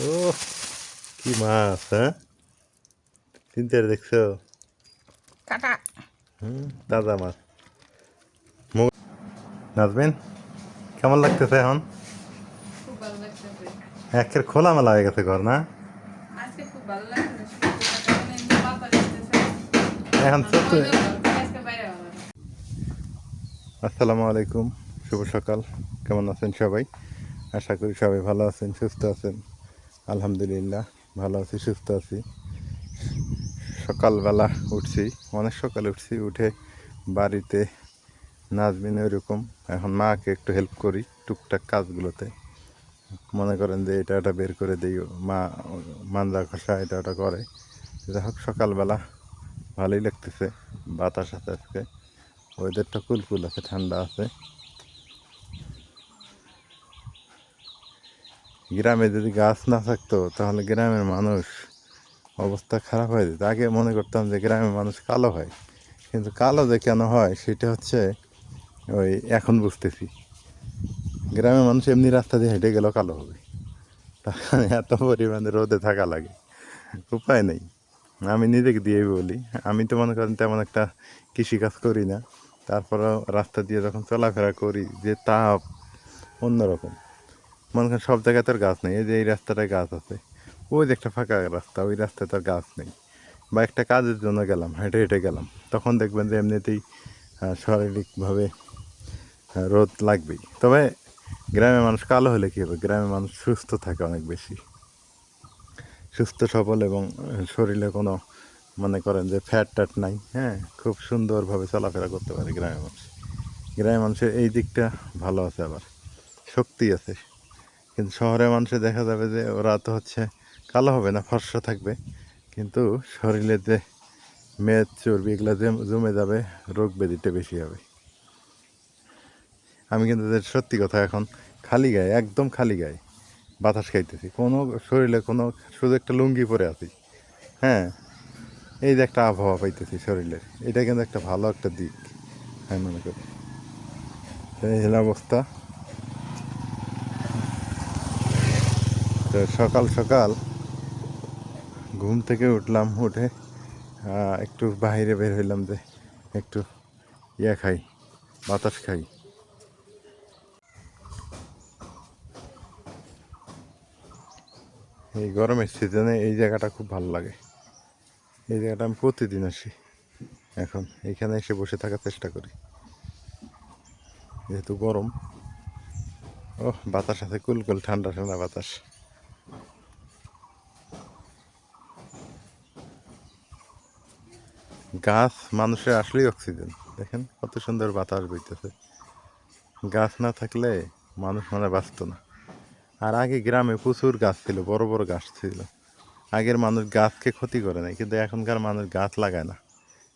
ও কি মাছ হ্যাঁ? চিনতে দেখছ? কাটা। হুম তাজা মাছ। মু- নাজবেন কেমন লাগতেছে এখন? খুব ভালো লাগছে একের খোলামেলা হয়ে গেছে ঘর না? আজকে খুব ভালো লাগছে। বাতাস দিতেছে এখন আসসালামু আলাইকুম শুভ সকাল। কেমন আছেন সবাই? আশা করি সবাই ভালো আছেন সুস্থ আছেন। আলহামদুলিল্লাহ, ভালো আছি, সুস্থ আছি। সকালবেলা উঠছি, অনেক সকালে উঠছি, উঠে বাড়িতে নাজমিন ওইরকম। এখন মাকে একটু হেল্প করি টুকটাক কাজগুলোতে। মনে করেন যে এটা ওটা বের করে দিই, মা মাঞ্জা খসা এটা ওটা করে। যাই হোক সকালবেলা ভালোই লাগতেছে বাতাস আছে আজকে। ওয়েদারটা কুলকুল আছে, ঠান্ডা আছে। গ্রামে যদি গাছ না থাকতো, তাহলে গ্রামের মানুষ অবস্থা খারাপ হয়ে যেত। আগে মনে করতাম যে গ্রামের মানুষ কালো হয়, কিন্তু কালো যে কেন হয় সেটা হচ্ছে ওই এখন বুঝতেছি। গ্রামের মানুষ এমনি রাস্তা দিয়ে হেঁটে গেলেও কালো হবে। তার এত পরিমাণে রোদে থাকা লাগে। উপায় নেই। আমি নিজেকে দিয়েই বলি। আমি তো মনে করেন তেমন একটা কৃষিকাজ করি না। তারপরেও রাস্তা দিয়ে যখন চলাফেরা করি, যে তাপ অন্যরকম। মনে করেন সব জায়গায় তোর গাছ নেই, এই যে এই রাস্তাটায় গাছ আছে, ওই যে একটা ফাঁকা রাস্তা, ওই রাস্তায় তোর গাছ নেই। বা একটা কাজের জন্য গেলাম, হেঁটে হেঁটে গেলাম, তখন দেখবেন যে এমনিতেই শারীরিকভাবে রোদ লাগবেই। তবে গ্রামের মানুষ কালো হলে কী হবে? গ্রামের মানুষ সুস্থ থাকে অনেক বেশি। সুস্থ, সবল এবং শরীরে কোনো মনে করেন যে ফ্যাট ট্যাট নাই হ্যাঁ? খুব সুন্দরভাবে চলাফেরা করতে পারে গ্রামের মানুষ। গ্রামের মানুষের এই দিকটা ভালো আছে আবার, শক্তি আছে। কিন্তু শহরের মানুষে দেখা যাবে যে ওরা তো হচ্ছে কালো হবে না, ফর্সা থাকবে। কিন্তু শরীরে যে মেদ, চর্বি এগুলো জমে যাবে, রোগ ব্যাধিটা বেশি হবে। আমি কিন্তু সত্যি কথা এখন খালি গায়ে, একদম খালি গায়ে বাতাস খাইতেছি। কোনো শরীরে কোনো, শুধু একটা লুঙ্গি পরে আছি। হ্যাঁ এই যে একটা আবহাওয়া পাইতেছি শরীরের এটা কিন্তু একটা ভালো একটা দিক, আমি মনে করি। এই অবস্থা। তো সকাল সকাল ঘুম থেকে উঠলাম, উঠে একটু বাইরে বের হইলাম যে একটু ইয়া খাই, বাতাস খাই। এই গরমের সিজনে এই জায়গাটা খুব ভালো লাগে। এই জায়গাটা আমি প্রতিদিন আসি। এখন এইখানে এসে বসে থাকার চেষ্টা করি। যেহেতু গরম ও বাতাস আছে, কুলকুল, ঠান্ডা ঠান্ডা বাতাস। গাছ, মানুষের আসলেই অক্সিজেন দেখেন কত সুন্দর বাতাস বইতেছে। গাছ না থাকলে মানুষ মানে বাঁচত না। আর আগে গ্রামে প্রচুর গাছ ছিল, বড় বড় গাছ ছিল। আগের মানুষ গাছকে ক্ষতি করে নাই, কিন্তু এখনকার মানুষ গাছ লাগায় না।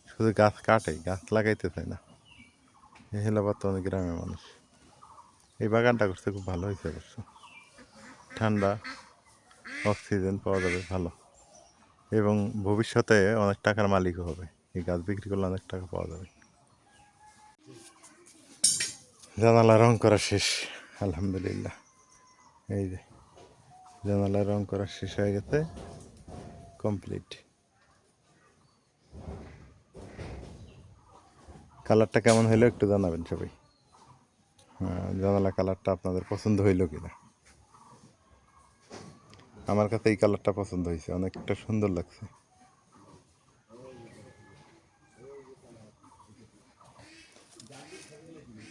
শুধু গাছ কাটে, গাছ লাগাইতে চায় না। এই হলো বর্তমানে গ্রামের মানুষ। এই বাগানটা করতে খুব ভালো হয়েছে অবশ্য। ঠান্ডা অক্সিজেন পাওয়া যাবে ভালো। এবং ভবিষ্যতে অনেক টাকার মালিকও হবে। এই গাছ বিক্রি করলে অনেক টাকা পাওয়া যাবে। জানালা রং করা শেষ আলহামদুলিল্লাহ। এই যে জানালা রং করা শেষ হয়ে গেছে কমপ্লিট কালারটা কেমন হইল একটু জানাবেন সবাই। হ্যাঁ, জানালা কালারটা আপনাদের পছন্দ হইল কিনা? আমার কাছে এই কালারটা পছন্দ হয়েছে অনেকটা সুন্দর লাগছে তুই এ টাকা পেলি নাকি মা?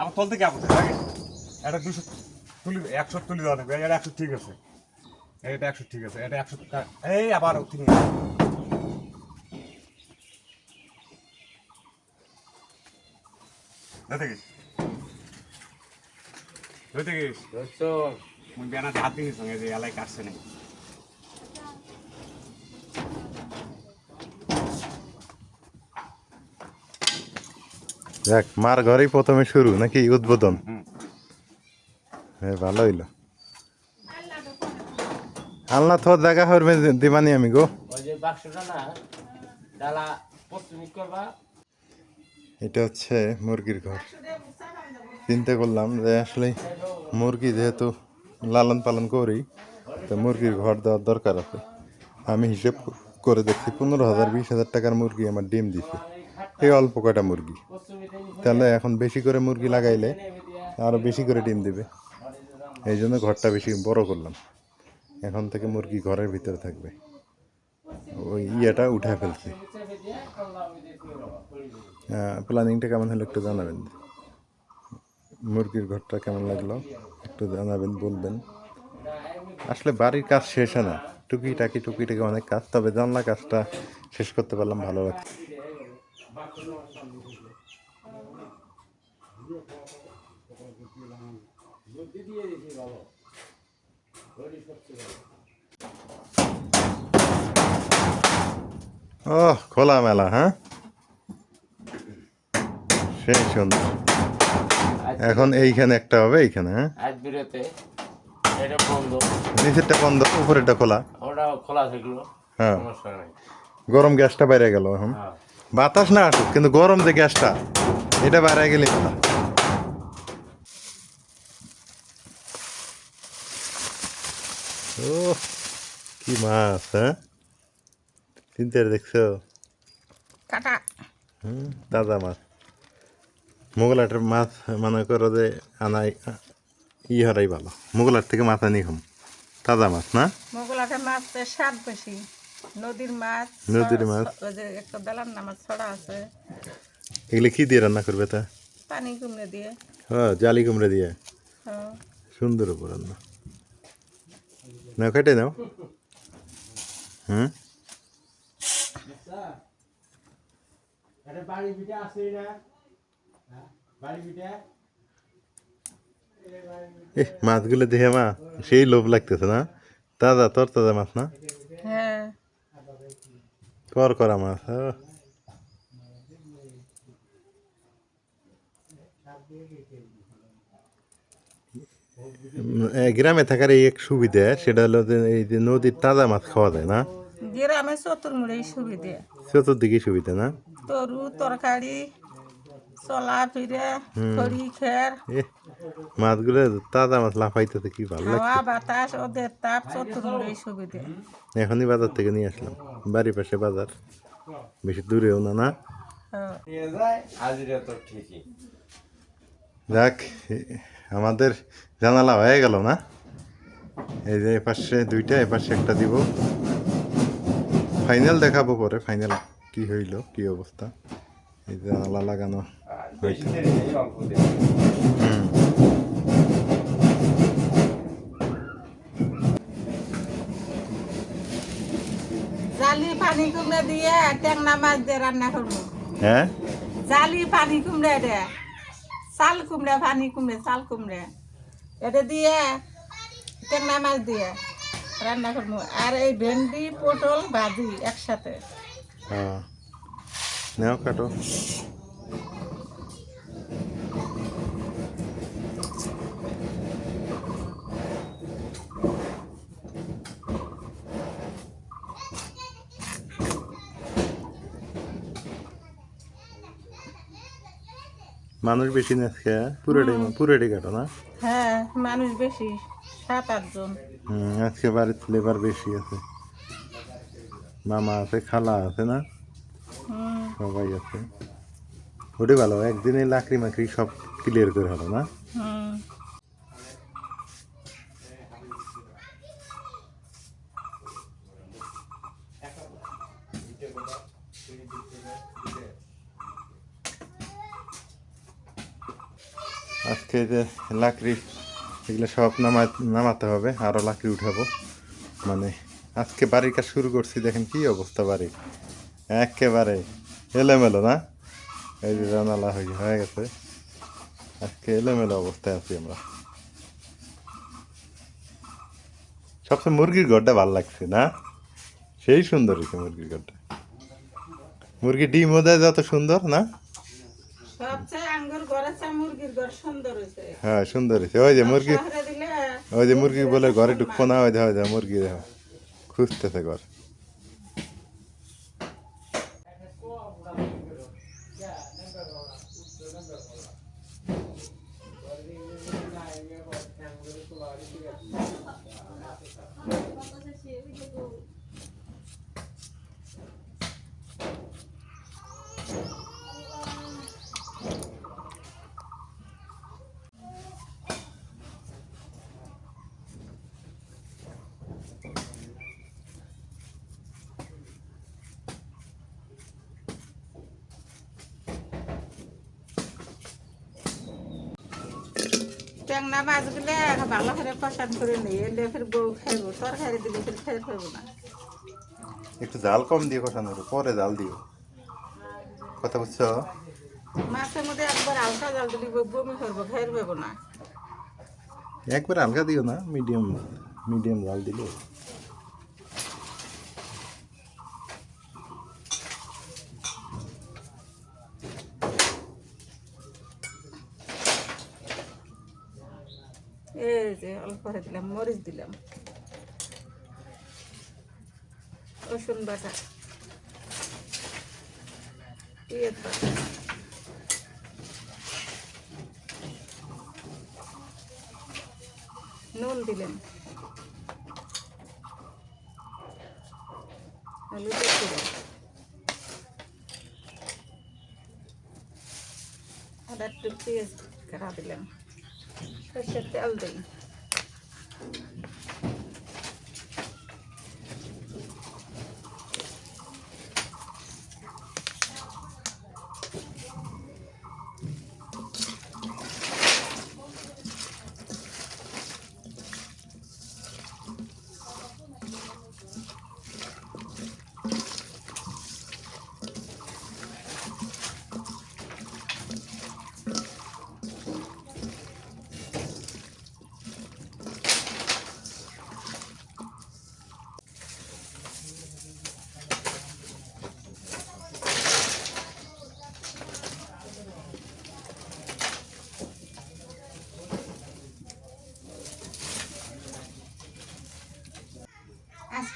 আমার তল থেকে আপত্তি থাকে এটা দুশো তুলি একশো তুলি দেওয়া থাকবে এটা একশো ঠিক আছে। এটা একশো ঠিক আছে। এটা একশো এই আবার মুই হাত দিনিস সঙ্গে যে এলাই কাটছে নাই যাক মার ঘরেই প্রথমে শুরু নাকি উদ্বোধন? হ্যাঁ ভালো হইল। আল্লাহ তোর জায়গা করবে দিবানি আমি গো। এটা হচ্ছে মুরগির ঘর। চিন্তা করলাম যে আসলে মুরগি যেহেতু লালন পালন করি তো মুরগির ঘর দেওয়ার দরকার আছে। আমি হিসেব করে দেখছি পনেরো হাজার বিশ হাজার টাকার মুরগি আমার ডিম দিছে। এই অল্প কয়টা মুরগি। তাহলে এখন বেশি করে মুরগি লাগাইলে আরও বেশি করে ডিম দিবে। এই জন্য ঘরটা বেশি বড় করলাম। এখন থেকে মুরগি ঘরের ভিতরে থাকবে। ওই ইয়েটা উঠে ফেলছি। প্ল্যানিংটা কেমন হলো একটু জানাবেন। মুরগির ঘরটা কেমন লাগল একটু জানাবেন, বলবেন। আসলে বাড়ির কাজ শেষ হয় না। টুকিটাকি টুকিটাকি অনেক কাজ, তবে জানলা কাজটা শেষ করতে পারলাম, ভালো লাগছে। ও খোলা মেলা হ্যাঁ? সেই সুন্দর। এখন এইখানে একটা হবে এইখানে হ্যাঁ? আজ বিরতে এটা বন্ধ। নিচেরটা বন্ধ উপরেরটা খোলা। ওটা খোলা থাকল হ্যাঁ। গরম গ্যাসটা বাইরে গেল এখন। হ্যাঁ। বাতাস না আসুক কিন্তু গরম যে গ্যাসটা এটা বাইরে গেলে কথা। ও কি মাছ হ্যাঁ? চিন্তা দেখছ? কাটা। হুম তাজা মাছ। মোগলাটের মাছ মনে করো যে আনাই ই হরাই ভালো। মোগলার থেকে মাছ আনি খাম তাজা মাছ না? মোগলাটের মাছের স্বাদ বেশি। নদীর মাছ নদীর মাছ। ওই যে একটা বেলার না মাছ ছড়া আছে। এগুলি কি দিয়ে রান্না করবে তা? পানি কুমড়ে দিয়ে। হ্যাঁ জালি কুমড়ে দিয়ে। হ্যাঁ। সুন্দর উপর রান্না নাও কেটে নাও। হুম? বাড়ি পিঠা আছে না। বাড়ি পিঠা। মাছগুলো দেখে মা সেই লোভ লাগতেছে না? তাজা তোর তাজা মাছ না? হ্যাঁ। কর করা মাছ। গ্রামে থাকার এই এক সুবিধা সেটা হলো যে এই যে নদীর তাজা মাছ খাওয়া যায় না গ্রামে চতুর্মুড়ে সুবিধা সুবিধে চতুর্দিকে সুবিধা না তরু তরকারি চলা ফিরে খড়ি খের মাছগুলো তাজা মাছ লাফাইতেছে কি ভালো লাগছে। হাওয়া বাতাস ওদের তাপ চতুর মুড়ে সুবিধে এখনই বাজার থেকে নিয়ে আসলাম। বাড়ির পাশে বাজার। বেশি দূরেও না না? যাক আমাদের জানালা হয়ে গেল না? এই যে এপাশে দুইটা এপাশে একটা দিব। ফাইনাল দেখাবো পরে ফাইনাল কি হইল কি অবস্থা? এই জানালা লাগানো হুম। জালি পানি কুমড়ে দিয়ে ট্যাংনা মাছ দিয়ে রান্না করব। হ্যাঁ? জালি পানি কুমড়ে দে চাল কুমড়ে পানি কুমড়ে চাল কুমড়ে। এটা দিয়ে ট্যাংনা মাছ দিয়ে রান্না করব। আর এই ভেন্ডি পটল ভাজি একসাথে। হ্যাঁ। নেও কাটো। মানুষ বেশি না আজকে পুরোটাই পুরোটাই কাটো না হ্যাঁ মানুষ বেশি সাত আটজন হুম আজকে বাড়িতে লেবার বেশি আছে। মামা আছে খালা আছে না? সবাই আছে। ওটাই ভালো, একদিনে লাকড়ি মাকড়ি সব ক্লিয়ার করে হলো না? আজকে যে লাকড়ি, এগুলো সব নামা, নামাতে হবে আরও লাকড়ি উঠাবো। মানে আজকে বাড়ির কাজ শুরু করছি, দেখেন কি অবস্থা বাড়ির। একেবারে এলোমেলো, না? এই যে জানালা হয়ে হয়ে গেছে। আজকে এলোমেলো অবস্থায় আছি আমরা। সবচেয়ে মুরগির ঘরটা ভালো লাগছে না? সেই সুন্দর হয়েছে মুরগির ঘরটা মুরগি ডিমও দেয় যত সুন্দর না? হ্যাঁ সুন্দর হয়েছে। ওই যে মুরগি ওই যে মুরগি বলে ঘরে ঢুকবো না ওই দেখো মুরগি দেখো খুঁজতেছে ঘর। ট্যাংনা মাছগুলো ভালো করে পছন্দ করে নিই এলে ফের বউ খাইব তরকারি দিলে ফের খেয়ে খাইব না। একটু জাল কম দিয়ে কষানো পরে জাল দিও। কথা বুঝছ? মাছের মধ্যে একবার হালকা জাল দিলে বমি করব খেয়ে পাবো না। একবার হালকা দিও না মিডিয়াম মিডিয়াম জাল দিলে এই যে অল্প করে দিলাম মরিচ দিলাম। রসুন বাটা। পেঁয়াজ বাটা নুন দিলেন হলুদ দিলাম। আর একটু পেঁয়াজ কাটা দিলাম। সর্ষের তেল দিই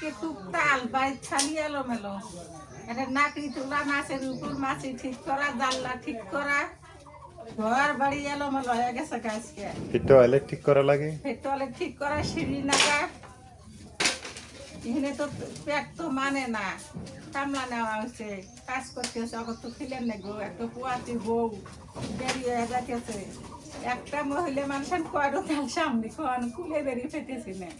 আজকে খুব তাল বাড়ি খালি এলো মেলো এটা নাকড়ি তোলা মাছের উপর মাছি ঠিক করা জানলা ঠিক করা ঘর বাড়ি এলো মেলো হয়ে গেছে আজকে। এটা হলে ঠিক করা লাগে? পেট্রোলে ঠিক করা সিঁড়ি নাগা। এখানে তো পেট তো মানে না কামলা নেওয়া হয়েছে কাজ করতে হচ্ছে অগর তো খিলেন না গো একটা পোয়াতি বউ বেরিয়ে যাইতেছে। একটা মহিলা মানুষের কয়ডো তার সামনে কোন কুলে বেরিয়ে ফেটেছি না।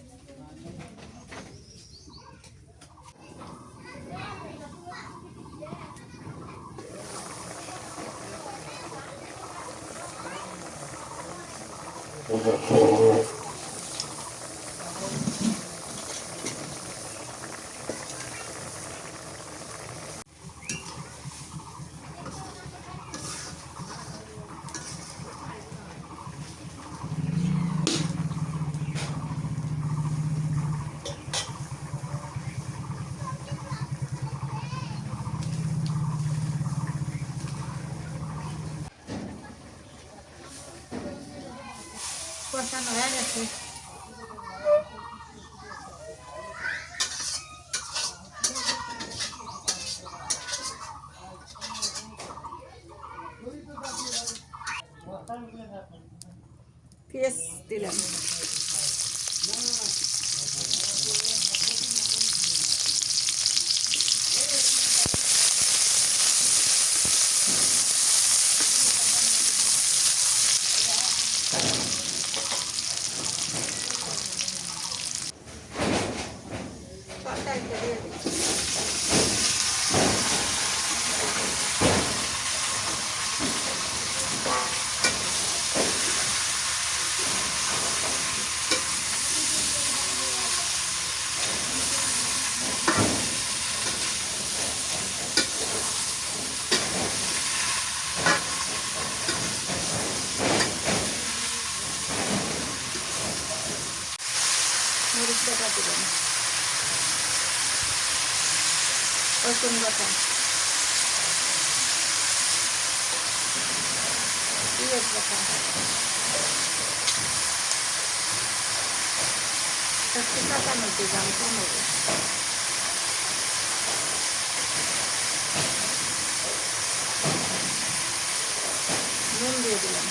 Oh, কষানো হয়ে গেছে পেঁয়াজ দিলাম তরকারিটা দিয়ে দিই মরিচ বাটা দিলাম রসুন বাটা পেঁয়াজ বাটা একটু কাঁচানো দিলাম টমেটো নুন দিয়ে দিলাম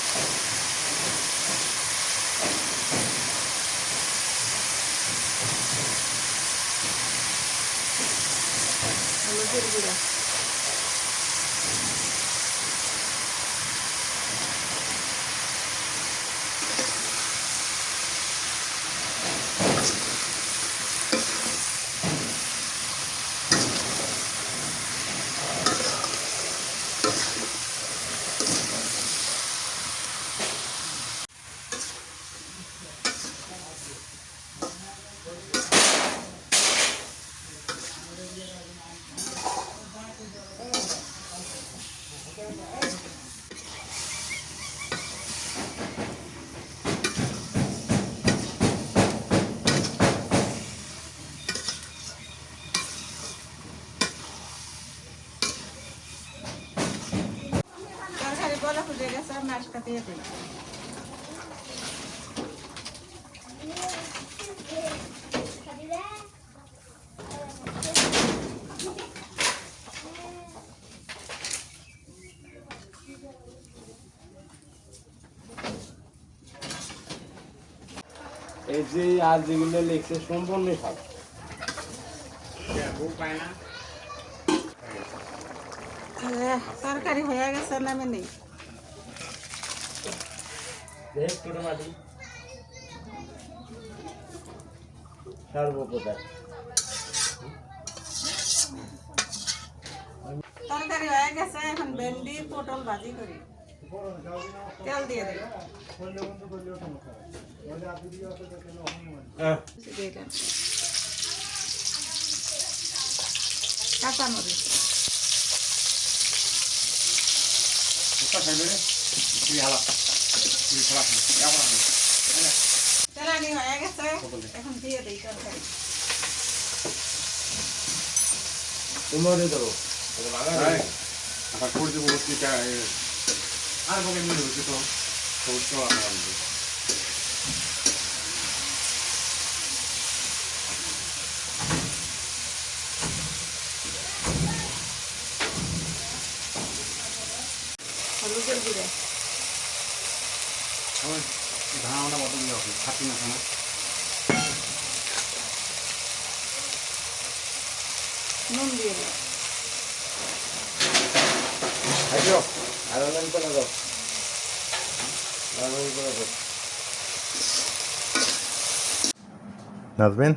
হলুদের গুঁড়া ফুটে গেছে দিয়ে দিই। এই যে আর যেগুলো লিখছে সম্পূর্ণ সব তরকারি হয়ে গেছে নামে নেই দেখ ছোটো মাটি। সর্বপ্রধান তরকারি হয়ে গেছে এখন ভেন্ডি পটল ভাজি করি। তেল দিয়ে দিই হ্যাঁ। কোথা খাইবে রে? তুই হালা। তোমারও দেবো আর বলে মিলে হচ্ছে তো সমস্যা আমার বদল দেওয়া না। খানা নুন দিয়ে করে দাও আরও নাম করে দাও নাজমিন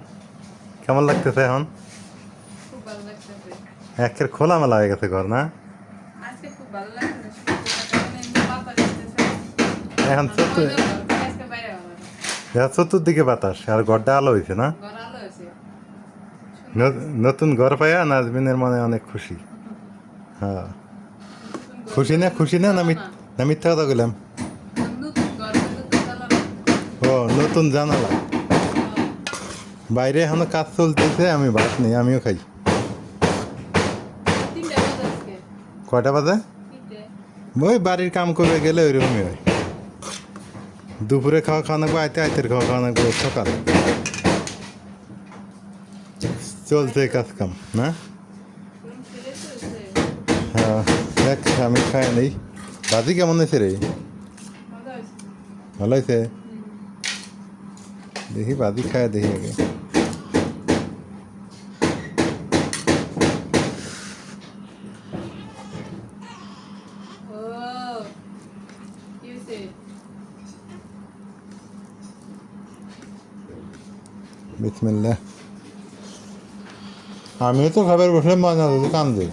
কেমন লাগতেছে এখন? একের খোলামেলা হয়ে গেছে ঘর না? এখন চতুর আজকে বাইরে ভালো এখন চতুর্দিকে বাতাস আর ঘরটা আলো হয়েছে না? নতুন ঘর পাইয়া নাজমিনের মনে অনেক খুশি। হ্যাঁ। খুশি না খুশি না না মিথ্যা কথা বললাম ও নতুন জানালা। বাইরে এখনও কাজ চলতেছে আমি ভাত নেই আমিও খাই। কয়টা বাজে? ওই বাড়ির কাম করে গেলে ওইরকমই হয়। দুপুরে খাওয়া খাওয়া নাকবো আইতে আইতের খাওয়া খাওয়া নাকবো সকাল। চলছে কাজ কাম না? হ্যাঁ দেখ আমি খাই নেই। বাজি কেমন আছে রে? ভালো আছে দেখি বাজি খায় দেখি আগে ও কি হয়েছে বিসমিল্লা আমিও তো খাবার বসলে মজা তো কান্দে।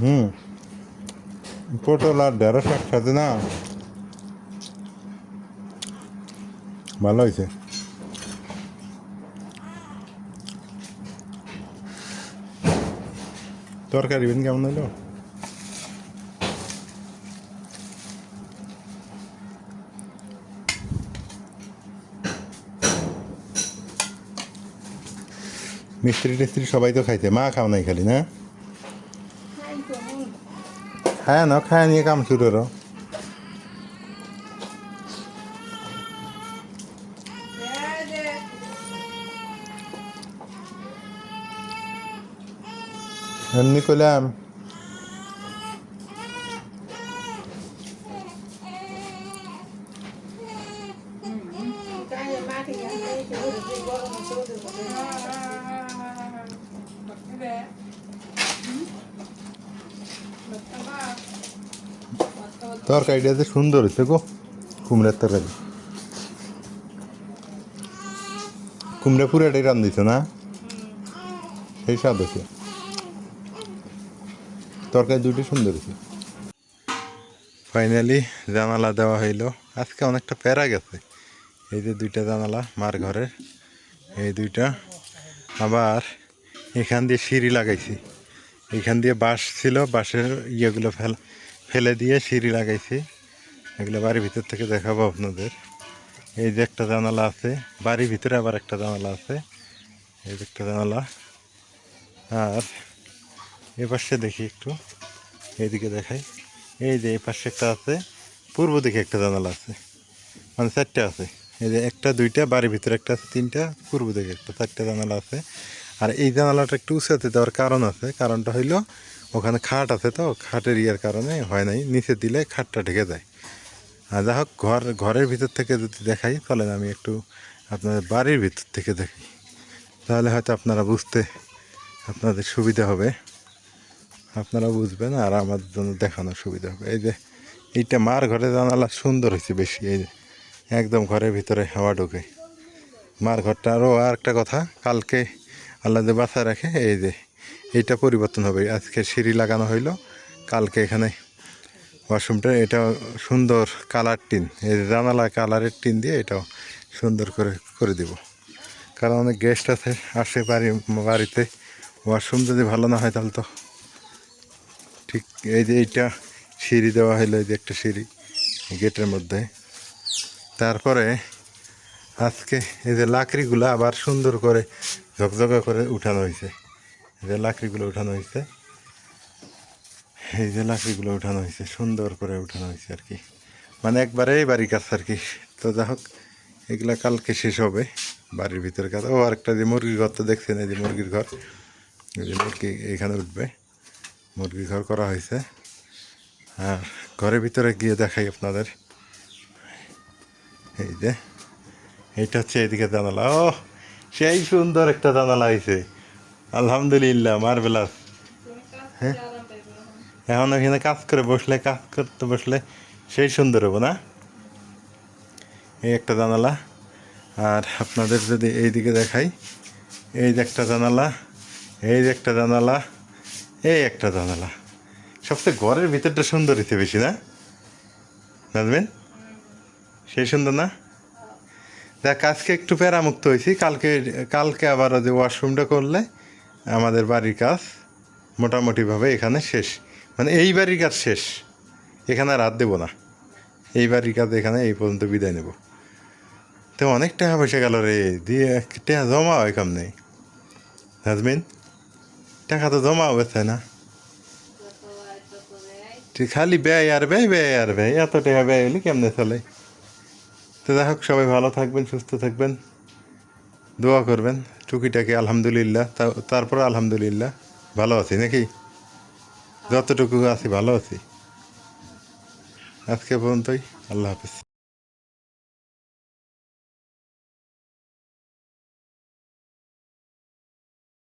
হুম। পটল আর ঢেঁড়স একসাথে না? ভালো হয়েছে। তরকারি বেন কেমন হলো মিস্ত্রি টিস্ত্রি সবাই তো খাইছে মা খাও নাই খালি না খায় না খায় নিয়ে কাম শুরু এমনি করলাম তরকারিটা সুন্দর হয়েছে গো কুমড়ার তরকারি কুমড়া পুরাটাই রান দিছে না সেই স্বাদ হয়েছে তরকারি দুটি সুন্দর হয়েছে ফাইনালি জানালা দেওয়া হইল। আজকে অনেকটা প্যারা গেছে। এই যে দুইটা জানালা, মার ঘরের, এই দুইটা। আবার এখান দিয়ে সিঁড়ি লাগাইছি। এখান দিয়ে বাঁশ ছিল, বাঁশের ইয়েগুলো ফেল, ফেলে দিয়ে সিঁড়ি লাগাইছি। এগুলো বাড়ির ভিতর থেকে দেখাবো আপনাদের। এই যে একটা জানালা আছে, বাড়ির ভিতরে আবার একটা জানালা আছে। এই যে একটা জানালা। আর এ পাশে দেখি একটু, এইদিকে দেখাই। এই যে এই পাশে একটা আছে, পূর্ব দিকে একটা জানালা আছে মানে চারটে আছে। এই যে একটা, দুইটা, বাড়ির ভিতরে একটা আছে, তিনটা, পূর্ব দিকে একটা, চারটে জানালা আছে। আর এই জানালাটা একটু উঁচাতে দেওয়ার কারণ আছে, কারণটা হইল ওখানে খাট আছে তো, খাটের ইয়ের কারণে হয় নাই, নিচে দিলে খাটটা ঢেকে যায়। আর যা হোক, ঘর, ঘরের ভিতর থেকে যদি দেখাই, তাহলে আমি একটু আপনাদের বাড়ির ভিতর থেকে দেখাই তাহলে হয়তো আপনারা বুঝতে, আপনাদের সুবিধা হবে। আপনারা বুঝবেন আর আমার জন্য দেখানোর সুবিধা হবে। এই যে, এইটা মার ঘরে জানালা সুন্দর হয়েছে বেশি, এই যে, একদম ঘরের ভিতরে হাওয়া ঢোকে। মার ঘরটা আরও আর একটা কথা, কালকে আল্লাহ যে বাঁচা রাখে, এই যে, এইটা পরিবর্তন হবে। আজকে সিঁড়ি লাগানো হইল, কালকে এখানে ওয়াশরুমটা এটা সুন্দর কালার টিন, এই যে জানালা কালারের টিন দিয়ে এটাও সুন্দর করে করে দিব। কারণ অনেক গেস্ট আছে, আসে বাড়ি, বাড়িতে। ওয়াশরুম যদি ভালো না হয় তাহলে তো এই যে এইটা সিঁড়ি দেওয়া হলো এই যে একটা সিঁড়ি গেটের মধ্যে। তারপরে আজকে এই যে লাকড়িগুলো আবার সুন্দর করে ঝকঝকা করে উঠানো হয়েছে এই যে লাকড়িগুলো উঠানো হয়েছে এই যে লাকড়িগুলো উঠানো হয়েছে সুন্দর করে উঠানো হয়েছে আর কি। মানে একবারেই বাড়ির কাজ আর কি। তো যা হোক, এগুলা কালকে শেষ হবে বাড়ির ভিতরে কাজ। ও আরেকটা যে মুরগির ঘর তো দেখছেন, এই যে মুরগির ঘর। এই যে মুরগি এখানে উঠবে। মুরগির ঘর করা হয়েছে। আর ঘরের ভিতরে গিয়ে দেখাই আপনাদের। এই যে, এইটা হচ্ছে এদিকে জানালা। ও, সেই সুন্দর একটা জানালা হয়েছে। আলহামদুলিল্লাহ মার্বেলাস হ্যাঁ? এখন এখানে কাজ করে বসলে, কাজ করতে বসলে সেই সুন্দর হব না? এই একটা জানালা। আর আপনাদের যদি এইদিকে দেখাই, এই যে একটা জানালা, এই যে একটা জানালা। এই একটা জানালা সবচেয়ে ঘরের ভিতরটা সুন্দর হইতে বেশি, না? বুঝবেন সেই সুন্দর না? দেখ, আজকে একটু প্যারামুক্ত হয়েছি। কালকে কালকে আবার যে ওয়াশরুমটা করলে আমাদের বাড়ির কাজ মোটামুটিভাবে এখানে শেষ। মানে এই বাড়ির কাজ শেষ। এখানে আর হাত দেবো না। এই বাড়ির কাজ এখানে এই পর্যন্ত বিদায় নেব। তো অনেক টাকা পয়সা গেল রে। দিয়ে টাকা জমা হয় কাম নেই। হাজবেন টাকা তো জমা তাই না? খালি ব্যয় আর ব্যয় ব্যয় আর ব্যয়। এত টাকা ব্যয় হলে কেমনে চলে? তো যাই হোক, সবাই ভালো থাকবেন, সুস্থ থাকবেন। দোয়া করবেন। টুকিটাকে আলহামদুলিল্লাহ। তারপর আলহামদুলিল্লাহ। ভালো আছি নাকি? যতটুকু আছি, ভালো আছি। আজকে পর্যন্তই। আল্লাহ হাফিজ।